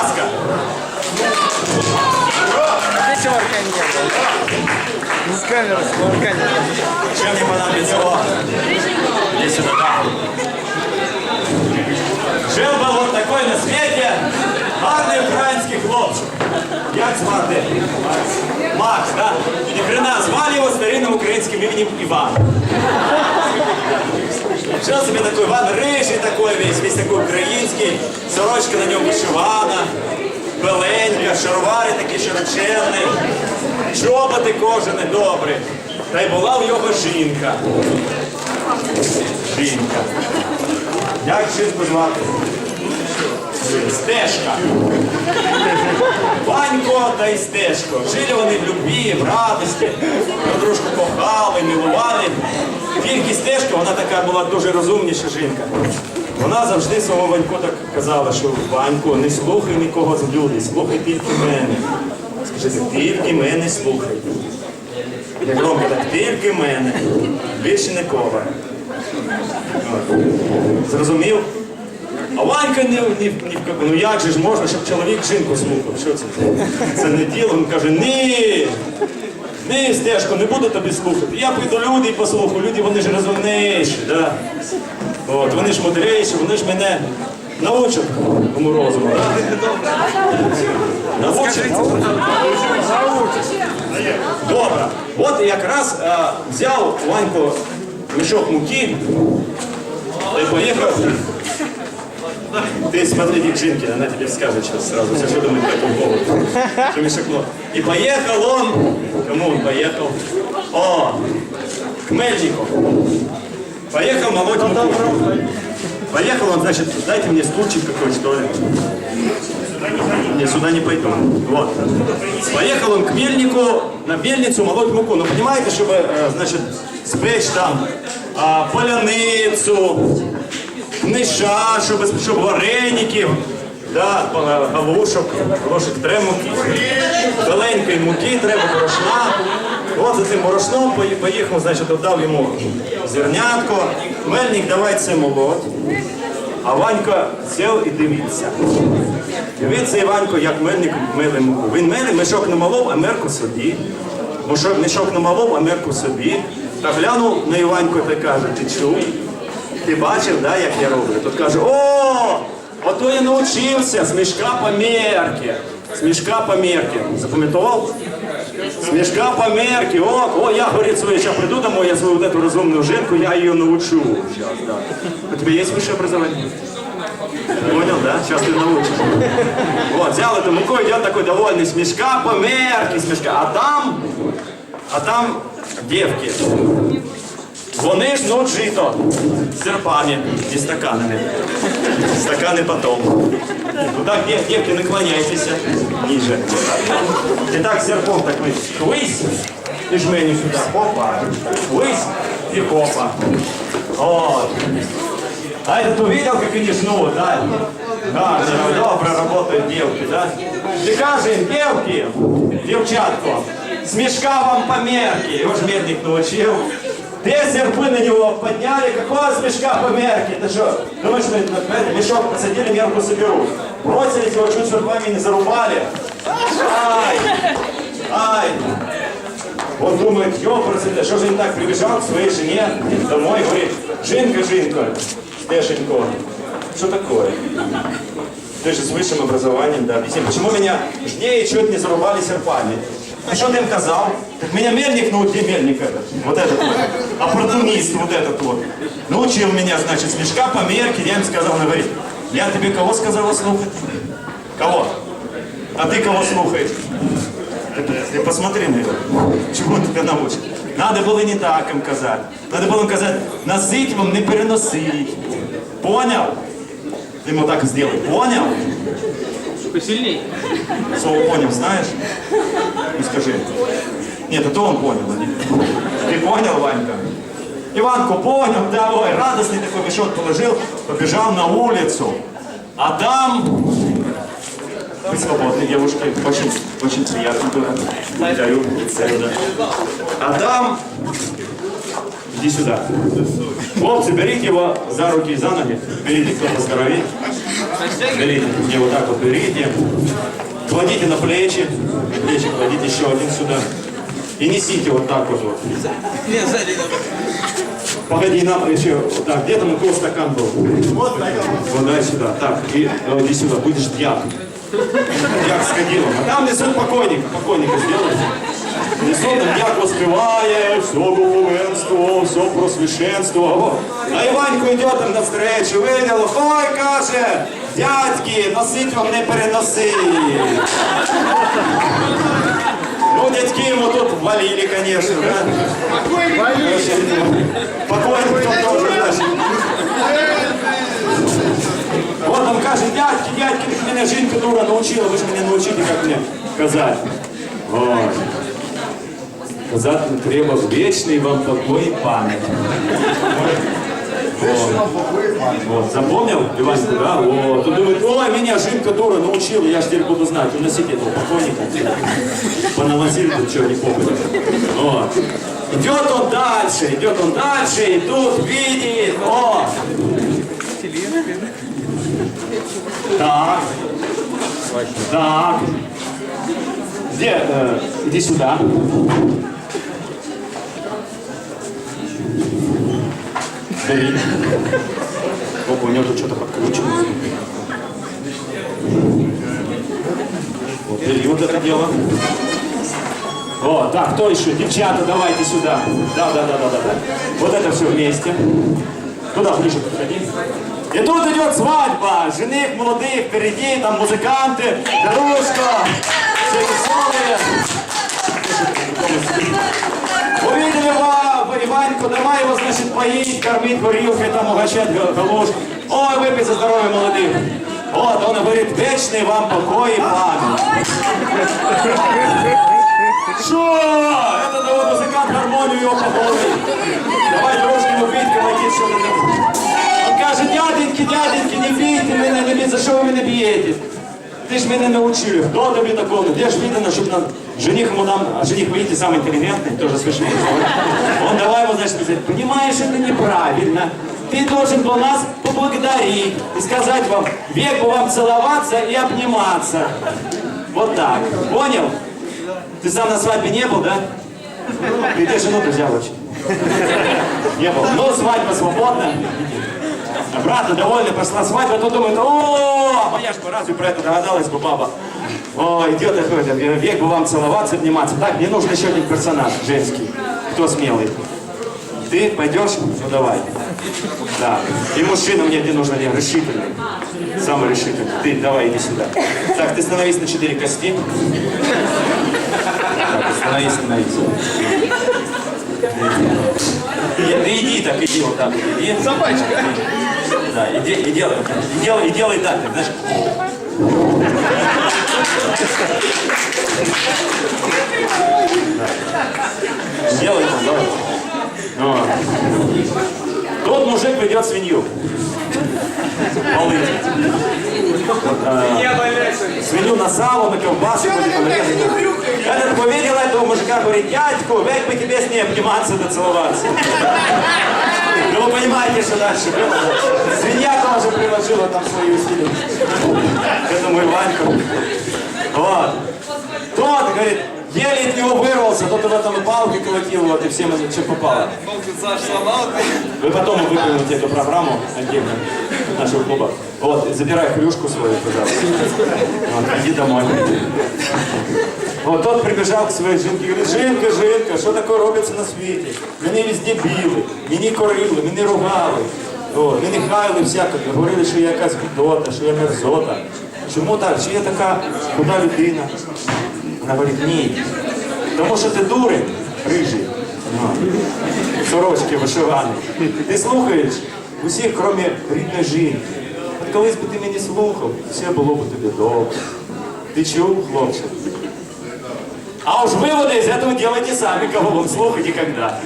ласка. Здесь орка не было. Ну, с камеры, с орка не было. Чем мне понадобится о? Иди сюда, да. Жил был вот такой на свете гарний український хлопчик. Як звати? Макс, да? Ні хрена, звали його старинним українським іменем Іван. Жил себе такой Иван рыжий такой весь, весь такой украинский, сорочка на нем вышивана, беленька, шаровари такі широченні, чоботи кожані добрі. Та й була в його жінка. Жінка. Як жінку звати? Стежка. Ванько та й стежко. Жили вони в любві, в радості, дружку кохали, милували. Тільки стежка, вона така була дуже розумніша жінка. Вона завжди свого Ванько так казала, що Ванько, не слухай нікого з людей, слухай тільки мене. Скажи, тільки мене слухай. Як громко так, тільки мене, більше нікого. Зрозумів? А Ванька не, не, не, ну як же ж можна, щоб чоловік жінку слухав? Що це? Це не діло. Він каже, ні. Ні, стежко, не буду тобі слухати. Я піду люди послухаю. Люди вони ж розумніші, да? От, вони ж мудріші, вони ж мене научать тому розуму. Да? Научать? Добре. От якраз е, взяв Ванько мішок муки і поїхав. Ты смотри, девчонки, она тебе скажет сейчас сразу, все, что думает по этому поводу. Мешокно. И поехал он, кому он поехал? О, к Мельнику. Поехал молоть муку. Поехал он, значит, дайте мне стульчик какой, что ли. Не, сюда не пойду. Вот. Поехал он к мельнику, на мельницу молоть муку. Ну, понимаете, чтобы, э, значит, спечь там а, поляницу, книша, щоб, щоб вареників, да, галушок, галушок треба муки. Зеленької муки, треба борошна. От за цим борошном поїхав, значить, додав йому зернятко. Мельник, давай це молот. А Ванька сів і дивиться. Дивиться Іванько, як мельник мили муку. Він мили, мішок намолов, а мерку собі. Мішок, намолов, а мерку собі. Та глянув на Іваньку та каже, ти чув? Ти бачив, да, як я роблю? Тут каже, о, ото я навчився з мішка по мерки. З мішка по мерки. Запам'ятував? З мішка по мерки. О, о, я, говорит, своє, сейчас приду домой, я свою вот эту разумную женку, я ее научу. Сейчас, да. У тебя есть высшее образование? Понял, да? Сейчас ты научишь. Вот, взял эту муку, идет такой довольный, с мешка по мерке, с мешка. А там, а там девки. Вони ж нуть жито з серпами і стаканами. Стакани потом. Ну так, дев, девки, наклоняйтесь ниже. І так серпом так ви хвись і жмені сюди. Опа. Хвись і хопа. Вот. А этот увидел, как они жнут, да? Да, добро работают девки, да? Ты кажем, девки, девчатку, с мешка вам по мерке. Его ж медник научил. Те серпы на него подняли, какого с мешка по мерке? Ты что, думаешь, что это, мешок посадили, мерку соберут? Бросились его, чуть серпами не зарубали. Ай! Ай! Он думает, ёпрст, что же он так прибежал к своей жене домой, говорит, Жинка, Жинка, Стешенько, что такое? Ты же с высшим образованием, да, объясни, почему меня жнеи чуть не зарубали серпами? А что ты им казал? Так меня мельник, ну где мельник этот? Вот этот вот. Оппортунист вот этот вот. Научил меня, значит, с мешка по мерке, я им сказал, он говорит, я тебе кого сказал слухать? Кого? А ты кого слухаешь? Ты, ты посмотри на это. Чому він тебе научить? Надо було не так їм казати. Надо було їм казати, носить вам не переносить. Понял? Ты ему так сделай. Понял? Посильней. Слово понял, знаешь? Ну скажи. Нет, это он понял, ты. Понял, Ванька? Иванку понял, давай, радостный такой мешок положил, побежал на улицу. А там... Вы свободны, девушки, очень, очень приятно было. Да. А там Иди сюда. Хлопцы, берите его за руки и за ноги. Берите кто-то здоровее. Берите, мне вот так вот берите. Кладите на плечи. Плечи кладите еще один сюда. И несите вот так вот. вот. Погоди, нам еще. вот Так, где там у кого стакан был? Вот, вот дай сюда. Так, и э, иди сюда, будешь дьяк. Дьяк с кадилом. А там несут покойника. Покойника сделайте. Несут там дьяк воспеває, все духовенство, все просвященство. А Іванько йде там навстречу, виділо, ой, каже, дядьки, носить вам не переноси. Ну, дядьки ему тут валили, конечно, да? Короче, Покойник тут тоже, знаешь. Вот он каже, дядьки, дядьки, ви мене жінка дура научила, ви ж мене научите, як мені казати. Ой. Казати не треба вічний вам покой і пам'ять. Вот. Запомнил, Иваньку, да? Вот. Он думает, ой, меня жинка дура научила, я ж теперь буду знать. Уносите этого покойника. Понавозили тут чего не попадет. Вот. Идет он дальше, идет он дальше, и тут видит, о! Так. Так. Где? э, иди сюда. Бери. Опа, у него тут что-то подкручено. Вот, бери вот это дело. О, так, кто еще? Девчата, давайте сюда. Да, да, да, да, да, да. Вот это все вместе. Туда ближе подходи. И тут идет свадьба. Жених молодых, впереди там музыканты, дорожка, все веселые. Увидели Ва- Иваньку, давай его, значит, поить, кормить горилкой, там угощать га- галушку. Ой, выпить за здоровье молодых. Вот, он говорит, вечный вам покой и память. Что? Это да, вот музыкант гармонию его походит. Давай трошки ему пить, колотить, що ви там. Он каже, дяденьки, дяденьки, не бійте мене, не бійте, за що ви мене б'єте? Ти ж мене навчили, хто тобі такого? Де ж видно, щоб нам жених ему нам, а жених, видите, самый интеллигентный, тоже смешно. Он давай ему, значит, сказать, понимаешь, это неправильно. Ты должен был нас поблагодарить и сказать вам, век бы вам целоваться и обниматься. Вот так. Понял? Ты сам на свадьбе не был, да? И ты жену-то взял очень. Не был. Ну, свадьба свободна. Обратно довольно прошла свадьба, тут думает, о, а моя бы разве про это догадалась бы баба? О, идет такой, век бы вам целоваться, обниматься. Так, мне нужен еще один персонаж женский. Кто смелый? Ты пойдешь? Ну давай. Да. И мужчина мне где нужен один решительный. Самый решительный. Ты давай иди сюда. Так, ты становись на четыре кости. Так, становись, становись. Иди, Ты иди так, иди вот так. Иди. Собачка. Да, и, де- и делай, и делай, и делай так, знаешь. Да. Делай там, давай. Вот. Тот мужик ведет свинью. Полыть. Вот, а, свинью на сало, на колбасу. Этот увидел этого мужика, говорит, дядьку, век бы тебе с ней обниматься да целоваться. Ну вы понимаете, что дальше было. Свинья тоже приложила там свои усилия. К этому Иваньку. Вот. Тот, говорит, еле от него вырвался, тот в этом и палки колотил, вот, и всем это что попало. Саш сломал. Вы потом выполните эту программу отдельно нашего клуба. Вот, забирай хрюшку свою, пожалуйста. Вот, иди домой. Вот тот прибежал к своей жінці, говорить, жінка, жінка, що таке робиться на світі? Мене везде били, мені корили, мене ругали. От, мене хайли всяко, говорили, що я якась гидота, що я мерзота. Чому так? Що я така худа людина? Вона говорить, ні. Тому що ти дурень, рижий. Ну, Сорочки вишивані. Ти слухаєш усіх, крім рідної жінки. От колись би ти мене слухав, все було б тобі добре. Ты чув, хлопчик? А уж выводы из этого делайте сами, кого вам слухать и когда.